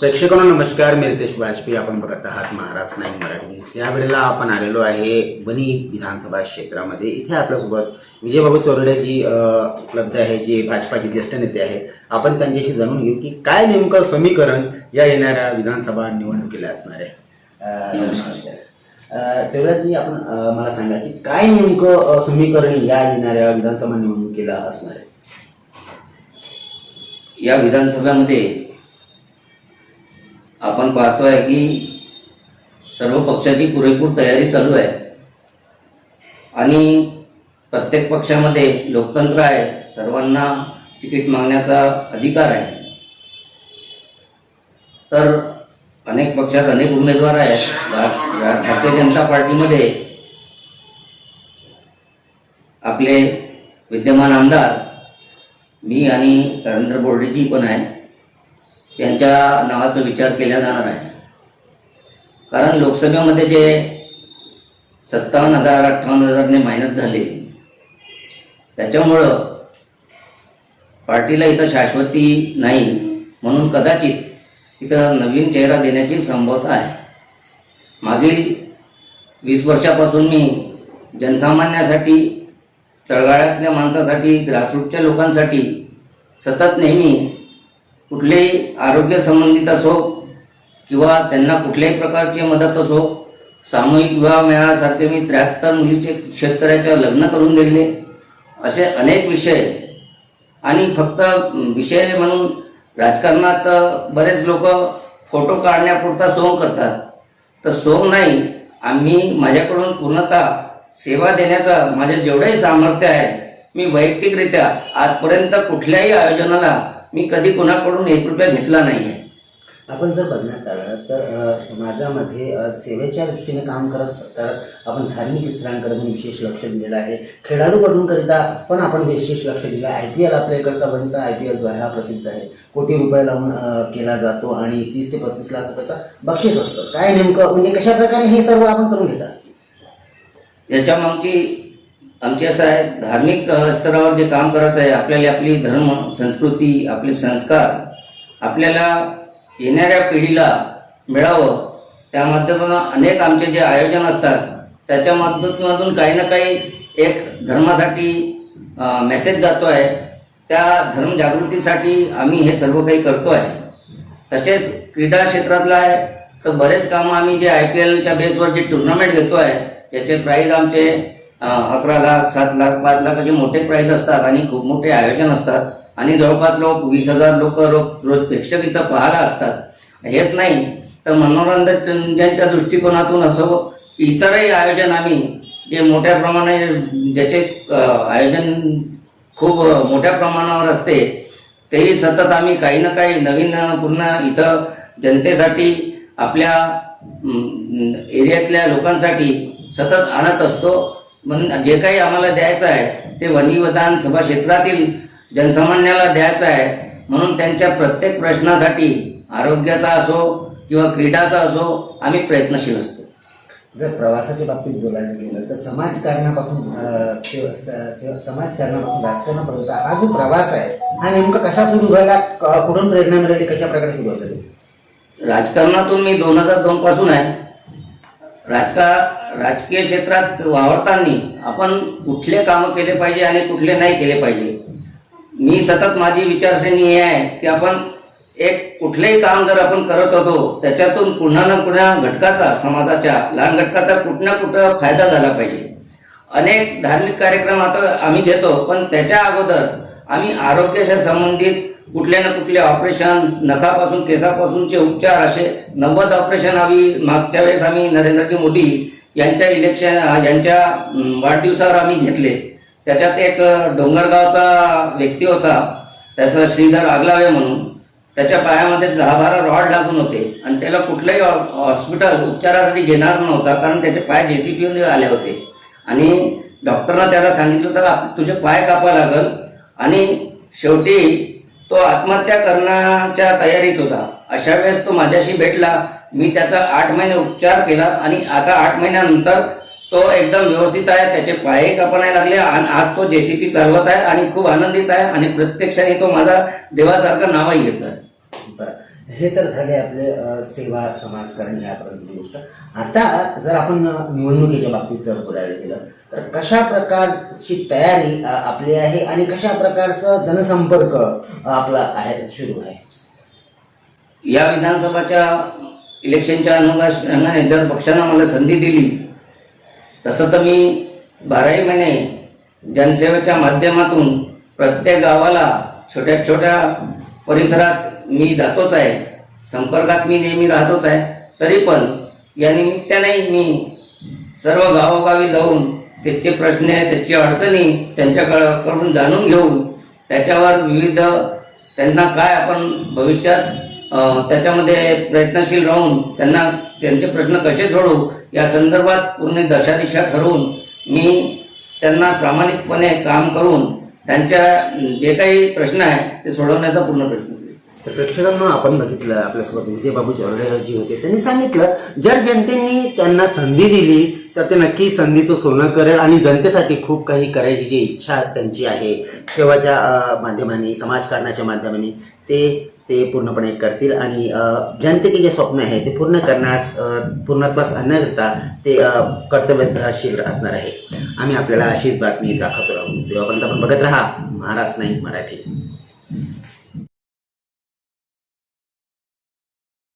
प्रेक्षकांना नमस्कार. मी रितेश वाजपेयी. आपण बघत आहात महाराज नाही मराठी न्यूज. या वेळेला आपण आलेलो आहे बनी विधानसभा क्षेत्रामध्ये. इथे आपल्यासोबत विजयबाबू चोरडे जी उपलब्ध आहे जे भाजपाचे ज्येष्ठ नेते आहे आपण त्यांच्याशी जाणून घेऊ की काय नेमकं समीकरण या येणाऱ्या विधानसभा निवडणुकीला असणार आहे. नमस्कार. अ, चोरडेजी आपण मला सांगा की काय नेमकं समीकरण या येणाऱ्या विधानसभा निवडणुकीला असणार आहे? या विधानसभामध्ये आपण पाहतोय की सर्व पक्षाची पुरेपूर तयारी चालू आहे. आणि प्रत्येक पक्षामध्ये लोकतंत्र आहे. सर्वांना तिकीट मागण्याचा अधिकार आहे. तर अनेक पक्षात अनेक उमेदवार आहेत. भारतीय जनता पार्टीमध्ये आपले विद्यमान आमदार मी आणि नरेंद्र बोर्डेजी पण आहे. यांच्या नावाचा विचार केला जाणार आहे. कारण लोकसभेमध्ये जे सत्तावन्न हजार अठ्ठावन्न हजारने मेहनत झाले त्याच्यामुळं पार्टीला इथं शाश्वती नाही म्हणून कदाचित इथं नवीन चेहरा देण्याची संभवता आहे. मागील वीस वर्षापासून मी जनसामान्यासाठी तळगाळ्यातल्या माणसासाठी ग्रासरूटच्या लोकांसाठी सतत नेहमी कुठलेही आरोग्य संबंधित असो किंवा त्यांना कुठल्याही प्रकारची मदत असो सामूहिक विवाह मेळासारखे मी त्र्याहत्तर मुलीचे शेतकऱ्याच्या लग्न करून दिले असे अनेक विषय आणि फक्त विषय म्हणून राजकारणात बरेच लोक फोटो काढण्यापुरता सोंग करतात. तर सोंग नाही आम्ही माझ्याकडून पूर्णतः सेवा देण्याचं माझे जेवढंही सामर्थ्य आहे मी वैयक्तिकरित्या आजपर्यंत कुठल्याही आयोजनाला मी कधी कोणाकडून एक रुपया घेतला नाही आहे आपण जर बघण्यात आलं तर समाजामध्ये सेवेच्या दृष्टीने काम करत करत आपण धार्मिक पण विशेष लक्ष दिलेलं आहे. खेळाडूकडूनकरिता पण आपण विशेष लक्ष दिलं आहे. आय पी एल आपल्या इकडचा वणीचा आय पी एल जो आहे हा प्रसिद्ध आहे. कोटी रुपये लावून केला जातो आणि तीस ते पस्तीस लाख रुपयाचा बक्षीस असतं. काय नेमकं म्हणजे कशा प्रकारे हे सर्व आपण करून घेत असतो? याच्या मागची आमची असं आहे धार्मिक स्तरावर जे काम करत आहे आपल्याला आपली धर्म संस्कृती आपले संस्कार आपल्याला येणाऱ्या पिढीला मिळावं त्या माध्यमातून अनेक आमचे जे आयोजन असतात त्याच्या माध्यमातून काही ना काही एक धर्मासाठी मेसेज जातो आहे. त्या धर्म जागृतीसाठी आम्ही हे सर्व काही करतो आहे. तसेच क्रीडा क्षेत्रातलं आहे तर बरेच कामं आम्ही जे आय पी एलच्या बेसवर जे टुर्नामेंट घेतो आहे त्याचे प्राईज आमचे अकरा लाख सात लाख पाच लाख असे मोठे प्राईज असतात आणि खूप मोठे आयोजन असतात. आणि जवळपास लोक वीस हजार लोक रोज रोज प्रेक्षक इथं पाहायला असतात. हेच नाही तर मनोरंजनच्या दृष्टिकोनातून असो इतरही आयोजन आम्ही जे मोठ्या प्रमाणे ज्याचे आयोजन खूप मोठ्या प्रमाणावर असते तेही सतत आम्ही काही ना काही नवीन पूर्ण इथं जनतेसाठी आपल्या एरियातल्या लोकांसाठी सतत आणत असतो. म्हणून जे काही आम्हाला द्यायचं आहे ते वनी विधानसभा क्षेत्रातील जनसामान्याला द्यायचं आहे. म्हणून त्यांच्या प्रत्येक प्रश्नासाठी आरोग्याचा असो किंवा क्रीडाचा असो आम्ही प्रयत्नशील असतो. जर प्रवासाच्या बाबतीत बोलायला गेलं तर समाजकारणापासून समाजकारणापासून राजकारणापर्यंत हा जो प्रवास आहे हा नेमका कशा सुरू झाला कुठून प्रेरणा मिळाली कशा प्रकारे सुरुवात झाली? राजकारणातून मी दोन हजार दोन पासून आहे. राजका राजकीय क्षेत्रात वावरताना आपण कुठले कामं केले पाहिजे आणि कुठले नाही केले पाहिजे? मी सतत माझी विचारसरणी हे आहे की आपण एक कुठलेही काम जर आपण करत होतो त्याच्यातून पुन्हा ना पुन्हा घटकाचा समाजाच्या लहान घटकाचा कुठं ना कुठं फायदा झाला पाहिजे. अनेक धार्मिक कार्यक्रम आता आम्ही घेतो पण त्याच्या अगोदर आम्ही आरोग्याशी संबंधित कुठल्या ना कुठले ऑपरेशन नखापासून केसापासूनचे उपचार असे नव्वद ऑपरेशन आम्ही मागच्या वेळेस आम्ही नरेंद्रजी मोदी यांच्या इलेक्शन यांच्या वाढदिवसावर आम्ही घेतले. त्याच्यात एक डोंगरगावचा व्यक्ती होता. त्याचं श्रीधर आगलावे म्हणून. त्याच्या पायामध्ये दहा बारा रॉड लागून होते. आणि त्याला कुठलंही हॉस्पिटल उपचारासाठी घेणार नव्हता कारण त्याचे पाय जे सी पीने आले होते. आणि डॉक्टरनं त्याला सांगितलं होतं तुझे पाय कापा लागल. आणि शेवटी तो आत्महत्या करण्याच्या तयारीत होता. अशा वेळेस तो माझ्याशी भेटला. मी त्याचा आठ महिने उपचार केला आणि आता आठ महिन्यानंतर तो एकदम व्यवस्थित आहे. त्याचे पायही कापणाय लागले आणि आज तो जेसीपी चालवत आहे आणि खूप आनंदित आहे आणि प्रत्यक्षाने तो माझा देवासारखं नावही घेत आहे बरं. हे तर झाले आपले सेवा समाजकारण यापर्यंतची गोष्ट. आता जर आपण निवडणुकीच्या बाबतीत जर बोलायला गेलं तर कशा प्रकारची तयारी आपली आहे आणि कशा प्रकारचा जनसंपर्क आपला आहे सुरू आहे? या विधानसभाच्या इलेक्शनच्या अनुषंगाने जर पक्षानं मला संधी दिली तसं तर मी बाराही महिने जनसेवेच्या माध्यमातून प्रत्येक गावाला छोट्या छोट्या परिसरात मी जातोच आहे. संपर्कात मी नेहमी राहतोच आहे. तरी पण या निमित्तानेही मी सर्व गावोगावी जाऊन त्याचे प्रश्न त्याची अडचणी त्यांच्याकडून जाणून घेऊन त्याच्यावर विविध त्यांना काय आपण भविष्यात त्याच्यामध्ये प्रयत्नशील राहून त्यांना त्यांचे प्रश्न कसे सोडवू या संदर्भात पूर्ण दशादिशा ठरवून मी त्यांना प्रामाणिकपणे काम करून त्यांच्या जे काही प्रश्न आहे ते सोडवण्याचा पूर्ण प्रयत्न तर प्रेक्षकांना आपण बघितलं आपल्यासोबत विजयबाबू चौरडे जी होते त्यांनी सांगितलं जर जनतेने त्यांना संधी दिली तर ते नक्की संधीचं सोनं करेल आणि जनतेसाठी खूप काही करायची जी इच्छा त्यांची आहे सेवाच्या माध्यमाने समाजकारणाच्या माध्यमाने ते ते पूर्णपणे करतील आणि जनतेचे जे स्वप्न आहे ते पूर्ण करण्यास पूर्णत्वास न करता ते कर्तव्यशील असणार आहे. आम्ही आपल्याला अशीच बातमी दाखवतो राहू. तेव्हापर्यंत आपण बघत राहा. महाराष्ट्र नाही मराठी.